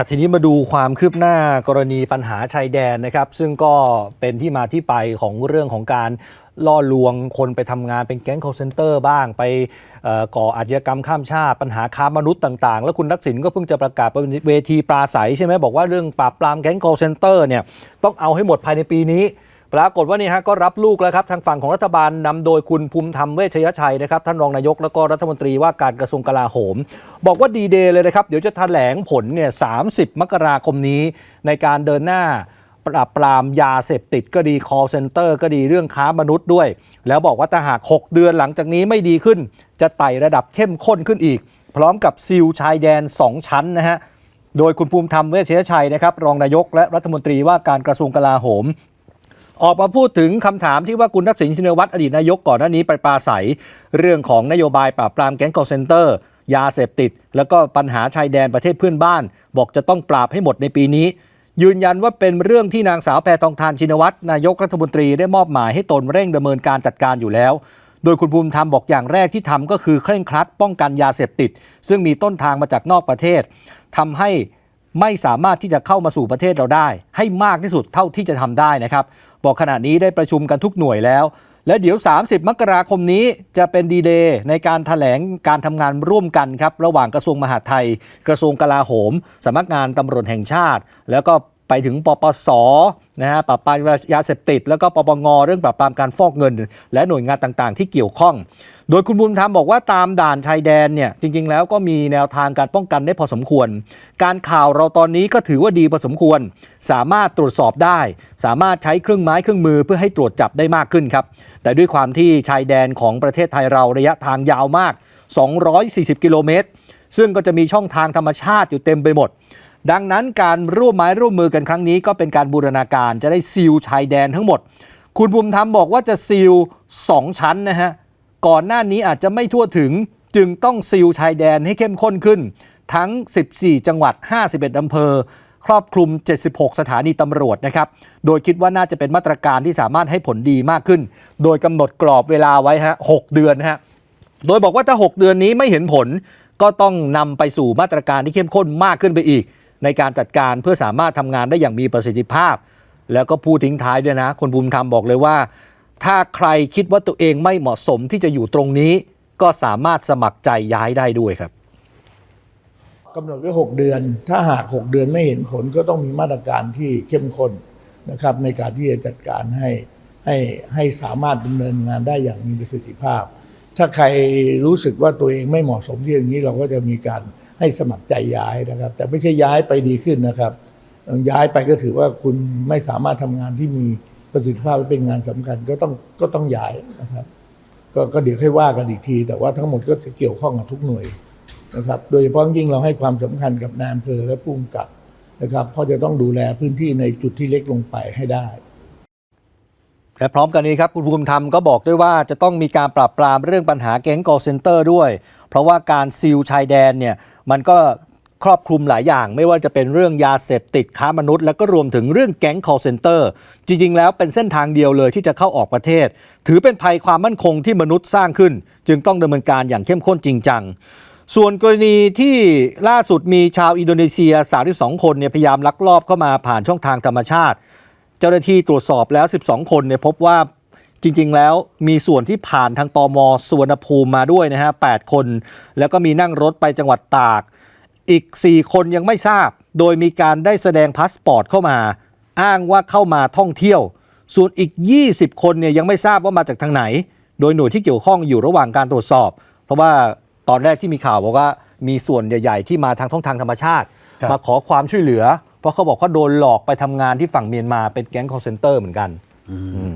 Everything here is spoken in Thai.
อะทีนี้มาดูความคืบหน้ากรณีปัญหาชายแดนนะครับ ซึ่งก็เป็นที่มาที่ไปของเรื่องของการล่อลวงคนไปทำงานเป็นแก๊ง call center บ้าง ไปก่ออาชญากรรมข้ามชาติ ปัญหาค้ามนุษย์ต่างๆ แล้วคุณทักษิณก็เพิ่งจะประกาศบนเวทีปราศัยใช่ไหมบอกว่าเรื่องปราบปรามแก๊ง call center เนี่ยต้องเอาให้หมดภายในปีนี้ ปรากฏว่านี่ฮะก็รับลูกแล้วครับทางฝั่งของรัฐบาลนำโดยคุณภูมิธรรมเวชยชัยนะครับท่านรองนายกแล้วก็รัฐมนตรีว่าการกระทรวงกลาโหม บอกว่าดีเดย์เลยนะครับ เดี๋ยวจะแถลงผลเนี่ย30มกราคมนี้ในการเดินหน้าปราบปรามยาเสพติดก็ดี call center ก็ดีเรื่องค้ามนุษย์ด้วย แล้วบอกว่าถ้าหาก 6 เดือนหลังจากนี้ไม่ดีขึ้น จะไต่ระดับเข้มข้นขึ้นอีก พร้อมกับซิลชายแดน 2 ชั้นนะฮะโดยคุณภูมิธรรมเวชยชัยนะครับรองนายกและรัฐมนตรีว่าการกระทรวงกลาโหม ออกมาพูดถึงคำถามที่ว่าคุณทักษิณชินวัตรอดีตนายกก่อนหน้านี้ไปปราศัย เรื่องของนโยบายปราบปรามแก๊ง call center ยาเสพติด แล้วก็ปัญหาชายแดนประเทศเพื่อนบ้าน บอกจะต้องปราบให้หมดในปีนี้ ยืนยันว่าเป็นเรื่องที่นางสาวแพทองทานชินวัตรนายกรัฐมนตรีได้มอบหมายให้ตนเร่งดำเนินการจัดการอยู่แล้ว โดยคุณภูมิธรรมบอกอย่างแรกที่ทำก็คือเคร่งครัดป้องกันยาเสพติด ซึ่งมีต้นทางมาจากนอกประเทศทำให้ ไม่สามารถที่จะเข้ามาสู่ประเทศเราได้ ให้มากที่สุดเท่าที่จะทำได้นะครับ บอกขณะนี้ได้ประชุมกันทุกหน่วยแล้ว และเดี๋ยว 30 มกราคมนี้จะเป็นดีเดย์ในการถแถลงการทำงานร่วมกันครับ ระหว่างกระทรวงมหาดไทย กระทรวงกลาโหมสำนักงานตำรวจแห่งชาติ แล้วก็ไปถึงปปส นะฮะปราบปรามยาเสพติด แล้วก็ปปงเรื่องปราบปรามการฟอกเงิน และหน่วยงานต่างๆ ที่เกี่ยวข้อง โดยคุณบุญธรรมบอกว่าตามด่านชายแดนเนี่ยจริง ๆ แล้วก็มีแนวทางการป้องกันได้พอสมควร การข่าวเราตอนนี้ก็ถือว่าดีพอสมควร สามารถตรวจสอบได้ สามารถใช้เครื่องไม้เครื่องมือเพื่อให้ตรวจจับได้มากขึ้นครับแต่ด้วยความที่ชายแดนของประเทศไทยเราระยะทางยาวมาก 240 กิโลเมตรซึ่งก็จะมีช่องทางธรรมชาติอยู่เต็มไปหมด ดังนั้นการร่วมไม้ร่วมมือกันครั้งนี้ก็เป็นการบูรณาการจะได้ซีลชายแดนทั้งหมด คุณภูมิธรรมบอกว่าจะซีล2ชั้นนะฮะก่อนหน้านี้อาจจะไม่ทั่วถึงจึงต้องซีลชายแดนให้เข้มข้นขึ้น ทั้ง 14 จังหวัด 51อำเภอ ครอบคลุม 76 สถานีตำรวจนะครับ โดยคิดว่าน่าจะเป็นมาตรการที่สามารถให้ผลดีมากขึ้น โดยกำหนดกรอบเวลาไว้ฮะ 6 เดือนฮะ โดยบอกว่าถ้า 6 เดือนนี้ไม่เห็นผล ก็ต้องนำไปสู่มาตรการที่เข้มข้นมากขึ้นไปอีก ในการจัดการเพื่อสามารถทำงานได้อย่างมีประสิทธิภาพ แล้วก็พูดทิ้งท้ายด้วยนะ คนภูมิธรรมบอกเลยว่า ถ้าใครคิดว่าตัวเองไม่เหมาะสมที่จะอยู่ตรงนี้ ก็สามารถสมัครใจย้ายได้ด้วยครับกำหนดไว้6เดือน ถ้าหาก 6 เดือนไม่เห็นผลก็ต้องมีมาตรการที่เข้มข้นนะครับ ในการที่จะจัดการให้ให้ให้สามารถดำเนินงานได้อย่างมีประสิทธิภาพ ถ้าใครรู้สึกว่าตัวเองไม่เหมาะสมที่อย่างนี้เราก็จะมีการ ให้สมัครใจย้ายนะครับ แต่ไม่ใช่ย้ายไปดีขึ้นนะครับ ย้ายไปก็ถือว่าคุณไม่สามารถทำงานที่มีประสิทธิภาพและเป็นงานสำคัญก็ต้องก็ต้องย้ายนะครับก็ก็เดี๋ยวค่อยว่ากันอีกที แต่ว่าทั้งหมดก็จะเกี่ยวข้องกับทุกหน่วยนะครับ โดยเฉพาะยิ่งเราให้ความสำคัญกับนายอำเภอและผู้กำกับนะครับ เพราะจะต้องดูแลพื้นที่ในจุดที่เล็กลงไปให้ได้ และพร้อมกันนี้ครับคุณภูมิธรรมก็บอกด้วยว่าจะต้องมีการปราบปรามเรื่องปัญหาแก๊ง call center ด้วย เพราะว่าการซีลชายแดนเนี่ยมันก็ครอบคลุมหลายอย่าง ไม่ว่าจะเป็นเรื่องยาเสพติดค้ามนุษย์ แล้วก็รวมถึงเรื่องแก๊ง call center จริง ๆ แล้วเป็นเส้นทางเดียวเลยที่จะเข้าออกประเทศ ถือเป็นภัยความมั่นคงที่มนุษย์สร้างขึ้น จึงต้องดำเนินการอย่างเข้มข้นจริงจังส่วนกรณีที่ล่าสุดมีชาวอินโดนีเซีย 32 คนเนี่ยพยายามลักลอบเข้ามาผ่านช่องทางธรรมชาติ เจ้าหน้าที่ตรวจสอบแล้ว 12 คนเนี่ยพบว่าจริงๆ แล้วมีส่วนที่ผ่านทางตมสุวรรณภูมิมาด้วยนะฮะ 8 คน แล้วก็มีนั่งรถไปจังหวัดตาก อีก 4 คนยังไม่ทราบ โดยมีการได้แสดงพาสปอร์ตเข้ามา อ้างว่าเข้ามาท่องเที่ยว ส่วนอีก 20 คนเนี่ยยังไม่ทราบว่ามาจากทางไหน โดยหน่วยที่เกี่ยวข้องอยู่ระหว่างการตรวจสอบ เพราะว่าตอนแรกที่มีข่าวบอกว่ามีส่วนใหญ่ ๆ ที่มาทางท่องทางธรรมชาติครับมาขอความช่วยเหลือ เพราะเขาบอกเขาโดนหลอกไปทำงานที่ฝั่งเมียนมาเป็นแก๊งคอร์เซนเตอร์เหมือนกัน อืม